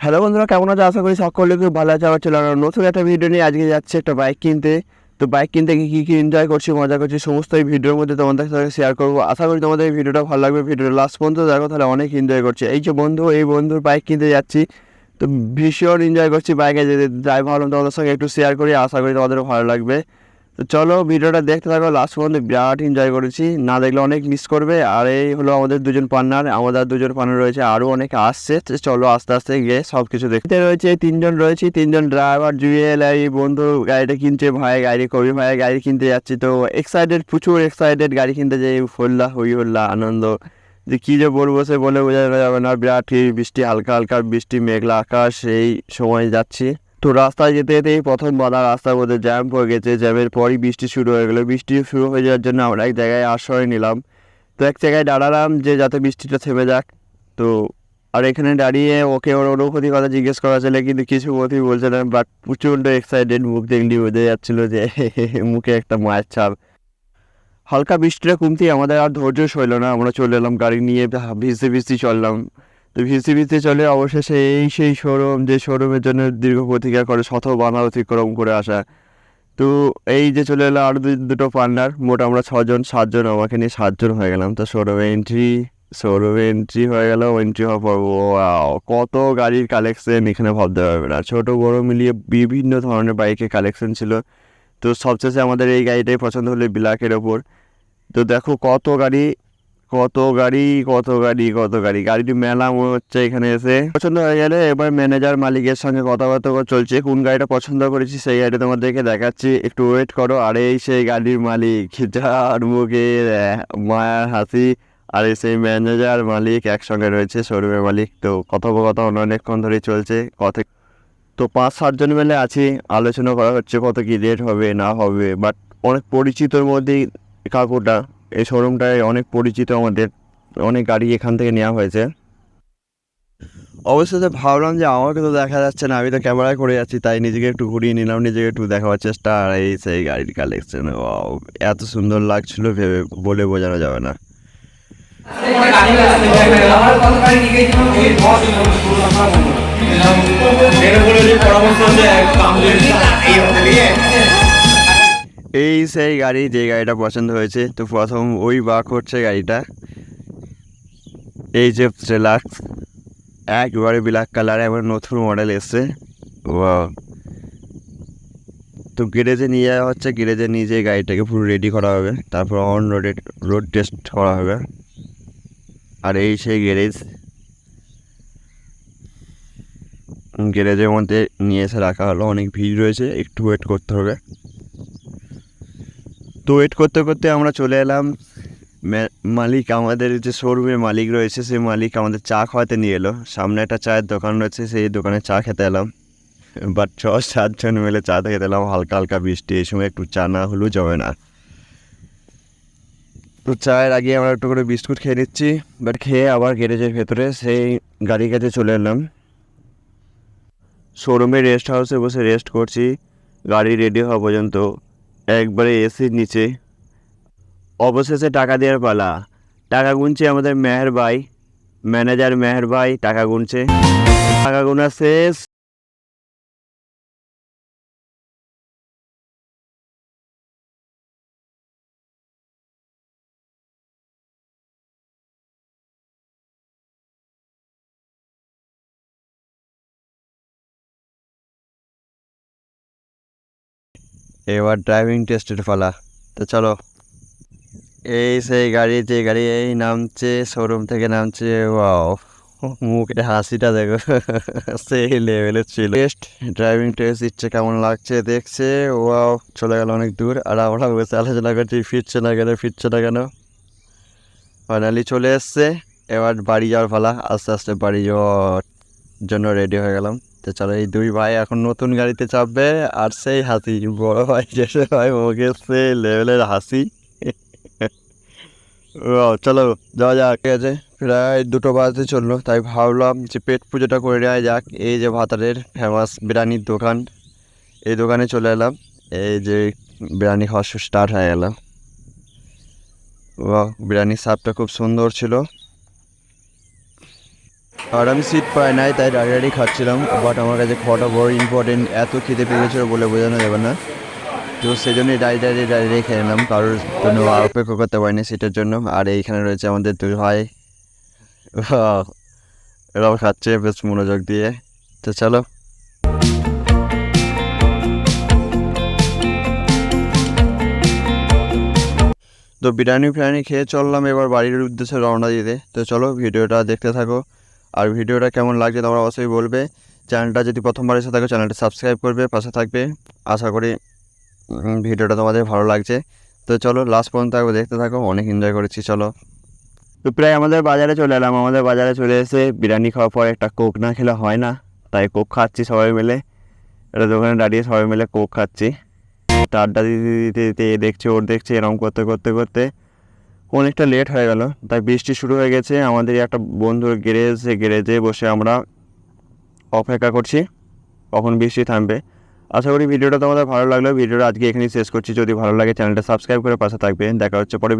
Hello বন্ধুরা, কেমন আছে? আশা করি সকলে খুব ভালো আছে আমার চলে নতুন একটা ভিডিও নিয়ে আজকে যাচ্ছে একটা বাইক কিনতে। তো বাইক কিনতে কী কী এনজয় করছি, মজা করছি, সমস্ত এই ভিডিওর মধ্যে তোমাদের সাথে শেয়ার করব। আশা করি তোমাদের এই ভিডিওটা ভালো লাগবে ভিডিওটা লাস্ট পর্যন্ত দেখো, তাহলে অনেক এনজয় করছি। এই যে বন্ধু, এই বন্ধুর বাইক কিনতে যাচ্ছি, তো ভীষণ এনজয় করছি বাইকে যেতে যাই ভাবলাম তোমাদের সঙ্গে একটু শেয়ার করি, আশা করি তোমাদেরও ভালো লাগবে। তো চলো ভিডিওটা দেখতে থাকো লাস্ট পর্যন্ত বিরাট এনজয় করেছি। না দেখলে অনেক মিস করবে। আর এই হলো আমাদের দুজন পার্টনার আমাদের দুজন পার্টনার রয়েছে আরও অনেক আসছে। চলো আস্তে আস্তে গিয়ে সব কিছু দেখতে রয়েছে তিনজন রয়েছে, তিনজন ড্রাইভার জুয়েল এই বন্ধু, গাড়িটা কিনছে ভাই, গাড়ি, কবি ভাই, গাড়ি কিনতে যাচ্ছি। তো এক্সাইটেড প্রচুর এক্সাইটেড গাড়ি কিনতে যাই। হল্লা হই হল্লা, আনন্দ। যে কী যে বলব সে বলে বোঝানো যাবে না। বিরাট বৃষ্টি, হালকা হালকা বৃষ্টি, মেঘলা আকাশ, এই সময় যাচ্ছি। তো রাস্তায় যেতে যেতেই প্রথম বাধা রাস্তার মধ্যে জ্যাম পড়ে গেছে। জ্যামের পরই বৃষ্টি শুরু হয়ে গেলো। বৃষ্টি শুরু হয়ে যাওয়ার জন্য আমরা এক জায়গায় আশ্রয় নিলাম। তো এক জায়গায় দাঁড়ালাম যে যাতে বৃষ্টিটা থেমে যাক। তো আর এখানে দাঁড়িয়ে ওকে ওর অনুভূতি কথা জিজ্ঞেস করা ছিল কিন্তু কিছু মতই বলছে না বাট প্রচণ্ড এক্সাইটেড মুখ দেখলি বোঝা যাচ্ছিল যে মুখে একটা মায়ের ছাপ। হালকা বৃষ্টিটা কমতেই আমাদের আর ধৈর্য সইল না। আমরা চলে এলাম গাড়ি নিয়ে, ভিজতে ভিজতে চললাম। তো ভিজতে ভিজতে চলে অবশেষে এই সেই শোরুম, যে শোরুমের জন্য দীর্ঘ প্রতিজ্ঞা করে শত বানা অতিক্রম করে আসা। তো এই যে চলে এলো আরও দুটো পার্টনার মোট আমরা ছজন, সাতজন, আমাকে নিয়ে সাতজন হয়ে গেলাম। তো শোরুমে এন্ট্রি শোরুমে এন্ট্রি হয়ে গেল এন্ট্রি হওয়ার পর কত গাড়ির কালেকশন এখানে ভাবতে পারবে না। ছোটো, বড়ো মিলিয়ে বিভিন্ন ধরনের বাইকের কালেকশন ছিল। তো সবশেষে আমাদের এই গাড়িটাই পছন্দ হলো ব্ল্যাকের ওপর। তো দেখো কত গাড়ি কত গাড়ি কত গাড়ি কত গাড়ি। গাড়িটি মেলা হচ্ছে এখানে এসে। পছন্দ হয়ে গেলে এবার ম্যানেজার মালিকের সঙ্গে কথাবার্তা চলছে। কোন গাড়িটা পছন্দ করেছি সেই গাড়িটা তোমাদেরকে দেখাচ্ছি। একটু ওয়েট করো। আর এই সেই গাড়ির মালিক, যার মুখে মায়ার হাসি। আর সেই ম্যানেজার মালিক একসঙ্গে রয়েছে শোরুমের মালিক। তো কথোপকথন অনেকক্ষণ ধরে চলছে। কত তো পাঁচ সাতজন মিলে আছি। আলোচনা করা হচ্ছে কত কি রেট হবে, না হবে। বাট অনেক পরিচিতর মধ্যেই কাকুটা এই শোরুমটায় অনেক পরিচিত আমাদের, অনেক গাড়ি এখান থেকে নেওয়া হয়েছে। অবশ্যই ভাবলাম যে আমাকে তো দেখা যাচ্ছে না, আমি তো ক্যামেরায় করে যাচ্ছি, তাই নিজেকে একটু ঘুরিয়ে নিলাম, নিজেকে একটু দেখাবার চেষ্টা। আর এই সেই গাড়ির কালেকশন এত সুন্দর লাগছিল ভেবে বলে বোঝানো যাবে না। এই সেই গাড়ি যে গাড়িটা পছন্দ হয়েছে, তো প্রথম ওই বা হচ্ছে গাড়িটা। এই যে ট্রেলাক্স একবারে ব্ল্যাক কালার এবার নতুন মডেল এসছে. তো গ্যারেজে নিয়ে যাওয়া হচ্ছে গ্যারেজে নিয়ে যেয়ে গাড়িটাকে পুরো রেডি করা হবে। তারপর অন রোডে রোড টেস্ট করা হবে। আর এই সেই গ্যারেজ গ্যারেজের মধ্যে নিয়ে এসে রাখা হলো। অনেক ভিড় রয়েছে, একটু ওয়েট করতে হবে। তো ওয়েট করতে করতে আমরা চলে এলাম। মালিক আমাদের যে শোরুমের মালিক রয়েছে, সেই মালিক আমাদের চা খাওয়াতে নিয়ে এলো। সামনে একটা চায়ের দোকান রয়েছে, সেই দোকানে চা খেতে এলাম। বাট ছ, সাতজন মিলে চা খেতে এলাম, হালকা হালকা বৃষ্টি, এই সময় একটু চা না হলেও জমে না। তো চায়ের আগে আমরা একটু করে বিস্কুট খেয়ে নিচ্ছি বাট খেয়ে আবার গ্যারেজের ভেতরে, সেই গাড়ির কাছে চলে এলাম। শোরুমে রেস্ট হাউসে বসে রেস্ট করছি, গাড়ি রেডি হওয়া পর্যন্ত। একবারে এসির নিচে। অবশেষে টাকা দেওয়ার পালা। টাকা গুনছে আমাদের মেহের ভাই। ম্যানেজার মেহের ভাই টাকা গুনছে। টাকা গুনা শেষ এবার ড্রাইভিং টেস্টের পালা। তো চলো। এই সেই গাড়ি, যে গাড়ি এই নামছে শোরুম থেকে নামছে ওয়াও মুখে হাসিটা দেখো। সেই লেভেলের ছিল। টেস্ট ড্রাইভিং টেস্ট ইচ্ছে কেমন লাগছে দেখছে ওয়াও চলে গেল অনেক দূর। আর আমরা বসে আলোচনা করছি, ফিরছে না কেন, ফিরছে না কেন। ফাইনালি চলে এসছে, এবার বাড়ি যাওয়ার পালা, আস্তে আস্তে বাড়ি যাওয়ার জন্য রেডি হয়ে গেলাম। তো চলো, এই দুই ভাই এখন নতুন গাড়িতে চাপবে, আর সেই হাসি, বড় ভাই যেসে ভাই মুখে সেই লেভেলের হাসি। চলো, যাওয়া যাক। ঠিক আছে, প্রায় দুটো বাজতে চলল, তাই ভাবলাম যে পেট পুজোটা করে নেওয়া যাক। এই যে ভাতারের ফেমাস বিরিয়ানির দোকান, এই দোকানে চলে এলাম। এই যে বিরিয়ানি খাওয়া স্টার্ট হয়ে গেল। ও বিরিয়ানির স্বাদটা খুব সুন্দর ছিল। আর আমি সিট পাই নাই, তাই দাঁড়িয়ে খাচ্ছিলাম বাট আমার কাছে খাওয়াটা বড় ইম্পর্টেন্ট এত খেতে পেরেছিল বলে বোঝানো যাবে না। তো সেই জন্যই দাঁড়িয়ে দাঁড়িয়ে দাঁড়িয়ে খেয়ে নিলাম কারোর জন্য অপেক্ষা করতে পারিনি সিটের জন্য। আর এইখানে রয়েছে আমাদের দুই ভাই। এরাও খাচ্ছে, বেশ মনোযোগ দিয়ে। তো চলো। তো বিরিয়ানি ফিরিয়ানি খেয়ে চললাম, এবার বাড়ির উদ্দেশ্যে রওনা দিতে তো চলো, ভিডিওটা দেখতে থাকো। আর ভিডিওটা কেমন লাগছে তোমরা অবশ্যই বলবে। চ্যানেলটা যদি প্রথমবার এসে থাকো, চ্যানেলটা সাবস্ক্রাইব করবে, পাশে থাকবে। আশা করি ভিডিওটা তোমাদের ভালো লাগছে। তো চলো লাস্ট পর্যন্ত থাকো দেখতে থাকো, অনেক এনজয় করেছি, চলো। তো প্রায় আমাদের বাজারে চলে এলাম। আমাদের বাজারে চলে এসে বিরিয়ানি খাওয়ার পর একটা কোক না খেলে হয় না, তাই কোক খাচ্ছি সবাই মিলে। একটা দোকানে দাঁড়িয়ে সবাই মিলে কোক খাচ্ছি। তা আড্ডা দিতে দিতে দিতে দেখছে, ওর দেখছে, এরকম করতে করতে করতে। অনেকটা লেট হয়ে গেল। তাই বৃষ্টি শুরু হয়ে গেছে। আমাদের একটা বন্ধুর গ্যারেজ গ্যারেজে বসে আমরা অপেক্ষা করছি। কখন বৃষ্টি থামবে। আশা করি ভিডিওটা তোমাদের ভালো লাগল। ভিডিওটা আজকে এখানেই শেষ করছি। যদি ভালো লাগে চ্যানেলটা সাবস্ক্রাইব করে পাশে থাকবে। দেখা হচ্ছে পরে